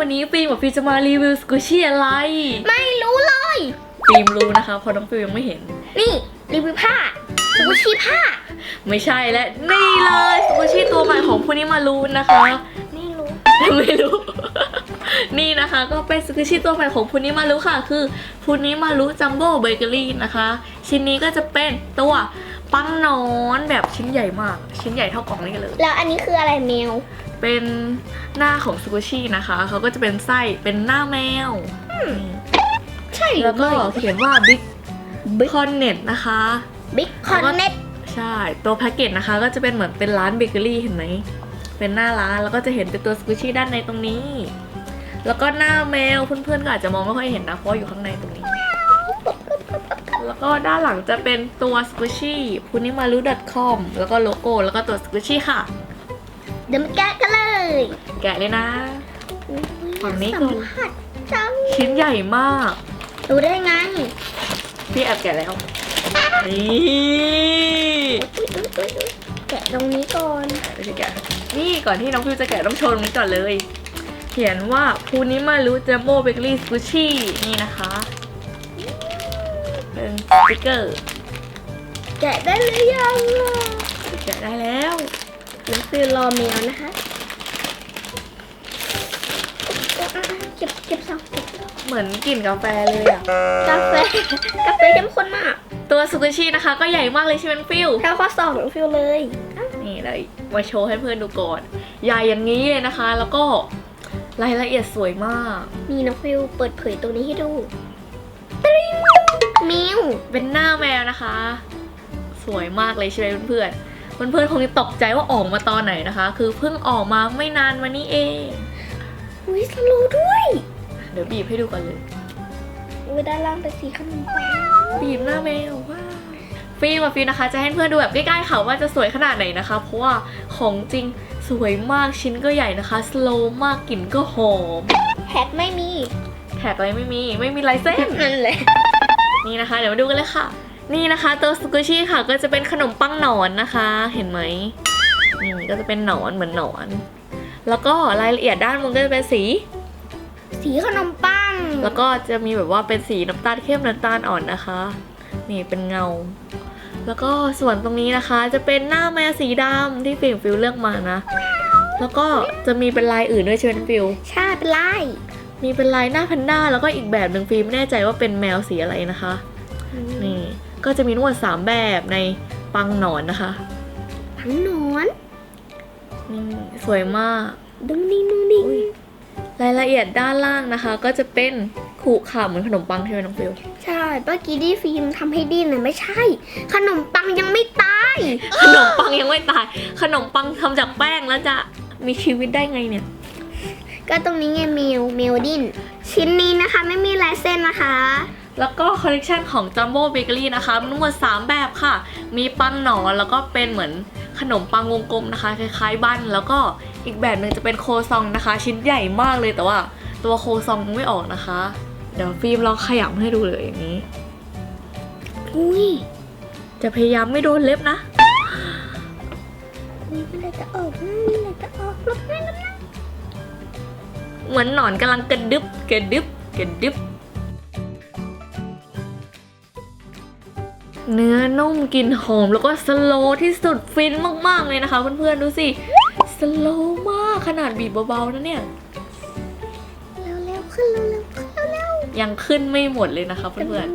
วันนี้ฟิล์มกับฟิล์มจะมารีวิวสกูชี่อะไร ไม่รู้เลย ฟิล์มรู้นะคะเพราะน้องฟิล์มยังไม่เห็น นี่รีวิวผ้าสกูชี่ผ้า ไม่ใช่และนี่เลยสกูชี่ตัวใหม่ของพูนิมารูนนะคะไม่รู้ไม่รู้ นี่นะคะก็เป็นสกูชี่ตัวใหม่ของพูนิมารุค่ะ คือพูนิมารุจัมโบ้เบเกอรี่นะคะ ชิ้นนี้ก็จะเป็นตัว ปังนอนแบบชิ้นใหญ่มาก ชิ้นใหญ่เท่ากล่องนี้เลย แล้วอันนี้คืออะไรแมว เป็นหน้าของสกูชี่นะคะเขาก็จะเป็นไส้เป็นหน้าแมวใช่หรืแล้อวก็ไม่เขียนว่า Big Big c o n n e t นะคะบิ๊กคอนเน็ตใช่ตัวแพ็กเกจนะคะ ก็จะเป็นเหมือนเป็นร้านเบเกอรี่เห็นไหมเป็นหน้าร้านแล้วก็จะเห็นเป็นตัวสกูชี่ด้านในตรงนี้ แล้วก็หน้าแมวเพื่อนๆก็อาจจะมองไม่ค่อยเห็นนะเพราะอยู่ข้างในตรงนี้ แล้วก็ด้านหลังจะเป็นตัวสกูชี่ p u n i m a r u com แล้วก็โลโก้แล้วก็ตัวสกูชี่ค่ะ เดี๋ยวมาแกะกันเลยแกะเลยนะอุ๊ยฝั่งนี้ก่อน สัมผัสจังชิ้นใหญ่มาก รู้ได้ไงพี่แอบแกะแล้ว นี่อุ๊ยอุ๊ยอุ๊ยอุ๊ยแกะตรงนี้ก่อน ไม่ใช่แกะนี่ก่อนที่น้องฟิวจะแกะต้องโชว์ตรงนี้ก่อนเลย เขียนว่าพูนิมารุจัมโบ้เบเกอรี่สกูชี่นี่นะคะเป็น สติกเกอร์ แกะได้หรือยังอะแกะได้แล้วหนังสือรอแมวนะคะอะอะเก็บเก็บซองเก็บซองเหมือนกลิ่นกาแฟเลยอะกาแฟ กาแฟเข้มข้นมาก ตัวสกูชี่นะคะ ก็ใหญ่มากเลยใช่ไหมฟิวเท่าข้อสอบของฟิลเลยอะนี่เลยมาโชว์ให้เพื่อนดูก่อน ใหญ่อย่างนี้เลยนะคะ แล้วก็รายละเอียดสวยมากมีน้องฟิลเปิดเผยตรงนี้ให้ดูตริ๊งแมวเป็นหน้าแมวนะคะ สวยมากเลยใช่ไหมเพื่อนๆเพื่อนๆคงจะตกใจว่าออกมาตอนไหนนะคะ คือเพิ่งออกมาไม่นานมานี้เองอุ้ยสโลว์ด้วย เดี๋ยวบีบให้ดูกันเลยอุ้ยด้านล่างเป็นสีขนมปังบีบหน้าแมวว้าวฟิล์มกับฟิล์มนะคะ จะให้เพื่อนดูแบบใกล้ๆค่ะว่าจะสวยขนาดไหนนะคะ เพราะว่าของจริงสวยมากชิ้นก็ใหญ่นะคะ สโลว์มากกลิ่นก็หอมแพ็คไม่มีแท็กอะไรไม่มี ไม่มีลายเส้นนั่นแหละนี่นะคะ เดี๋ยวมาดูกันเลยค่ะ นี่นะคะตัวสกูชี่ค่ะก็จะเป็นขนมปังหนอนนะคะ เห็นไหมนี่ก็จะเป็นหนอนเหมือนหนอน แล้วก็รายละเอียดด้านบนก็จะเป็นสี สีขนมปัง แล้วก็จะมีแบบว่าเป็นสีน้ำตาลเข้มน้ำตาลอ่อนนะคะ นี่เป็นเงา แล้วก็ส่วนตรงนี้นะคะจะเป็นหน้าแมวสีดำที่ฟิลฟิลเลือกมานะ แล้วก็จะมีเป็นลายอื่นด้วยใช่ไหมฟิลใช่เป็นลาย มีเป็นลายหน้าแพนด้าแล้วก็อีกแบบหนึ่งฟิลไม่แน่ใจว่าเป็นแมวสีอะไรนะคะ นี่ก็จะมีทั้งหมดสามแบบในปังหนอนนะคะผังหนอนนี่สวยมากดึงดิ้งดึงดิ้งอุ๊ยรายละเอียดด้านล่างนะคะ ก็จะเป็นขูขาเหมือนขนมปังใช่ไหมน้องฟิลใช่เมื่อกี้ที่ฟิล์มทำให้ดิ้นน่ะไม่ใช่ ขนมปังยังไม่ตาย ขนมปังยังไม่ตาย ขนมปังทำจากแป้งแล้วจะมีชีวิตได้ไงเนี่ย ก็ตรงนี้ไงเมลเมลดิ้นชิ้นนี้นะคะไม่มีลายเส้นนะคะ แล้วก็คอลเลกชันของ Jumbo Bakery นะคะมีทั้งหมด 3 แบบค่ะ มีปังหนอนแล้วก็เป็นเหมือนขนมปังวงกลมนะคะ คล้ายๆบันแล้วก็อีกแบบหนึ่งจะเป็นโคซองนะคะ ชิ้นใหญ่มากเลยแต่ว่าตัวโคซองยังไม่ออกนะคะ เดี๋ยวฟิล์มลองขยำให้ดูเลยอย่างนี้ อุ้ยจะพยายามไม่โดนเล็บนะอุ้ยมันเลยจะออกนะมันเลยจะออกลบให้ลบนะ เหมือนหนอนกำลังกระดึบกระดึบกระดึบ เนื้อนุ่มกลิ่นหอมแล้วก็สโลว์ที่สุดฟินมากๆเลยนะคะเพื่อนๆดูสิ สโลว์มากขนาดบีบเบาๆนะเนี่ยเร็วเร็วๆขึ้นเร็วเร็วๆขึ้นเร็วเร็วยังขึ้นไม่หมดเลยนะคะๆเพื่อน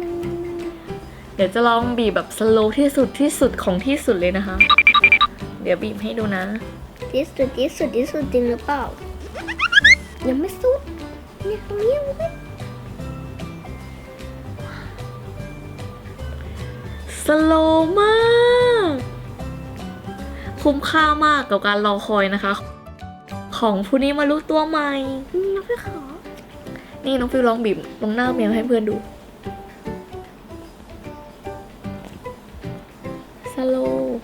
ๆเดี๋ยวจะลองบีบแบบสโลว์ที่สุดที่สุดของที่สุดเลยนะคะ เดี๋ยวบีบให้ดูนะ ที่สุดที่สุดที่สุดจริงหรือเปล่า ยังไม่สุดเนี่ยตรงนี้ยังไม่สโลว์มาก คุ้มค่ามากกับการรอคอยนะคะ ของผู้นี้มารู้ตัวใหม่อืมน้องพี่ขอ นี่น้องฟิวลองบีบตรงหน้าแมวให้เพื่อนดู สโลว์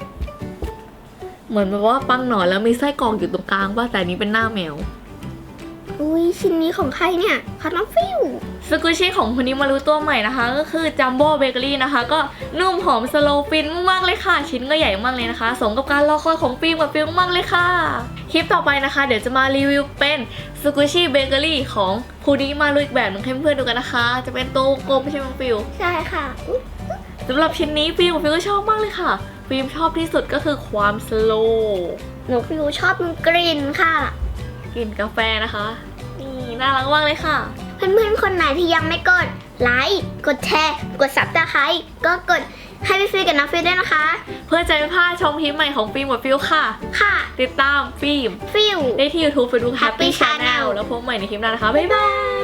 เหมือนแบบว่าปังหนอนแล้วมีไส้กรอกอยู่ตรงกลางป่ะแต่อันนี้เป็นหน้าแมวอุ้ย ชิ้นนี้ของใครเนี่ยของน้องฟิวสกูชี่ของคนนี้มารู้ตัวใหม่นะคะ ก็คือจัมโบ้เบเกอรี่นะคะ ก็นุ่มหอมสโลว์ฟินมากๆเลยค่ะ ชิ้นก็ใหญ่มากเลยนะคะ สมกับการรอคอยของฟิล์มกับฟิล์มมากเลยค่ะ คลิปต่อไปนะคะ เดี๋ยวจะมารีวิวเป็นสกูชี่เบเกอรี่ของคูนี้มารู้อีกแบบหนึงให้เพื่อนๆดูกันนะคะ จะเป็นตัวกลมใช่ไหมฟิลใช่ค่ะอุ๊ยสำหรับชิ้นนี้ฟิล์มกับฟิลก็ชอบมากเลยค่ะ ฟิล์มชอบที่สุดก็คือความสโลว์หนูฟิวชอบกลิ่นค่ะ กลิ่นกาแฟนะคะ นี่น่ารักมากเลยค่ะ เพื่อนๆ คนไหนที่ยังไม่กดไลค์กดแชร์กดซับสไครต์ก็กดให้พี่ฟิวกับน้องฟิวด้วยนะคะ เพื่อจะไม่พลาดชมคลิปใหม่ของฟิล์มกับฟิลค่ะ ค่ะ ติดตามฟิล์มฟิวได้ที่ YouTube Facebook Happy Happy Channel Channel แล้วพบใหม่ในคลิปหน้านะคะ บ๊ายบาย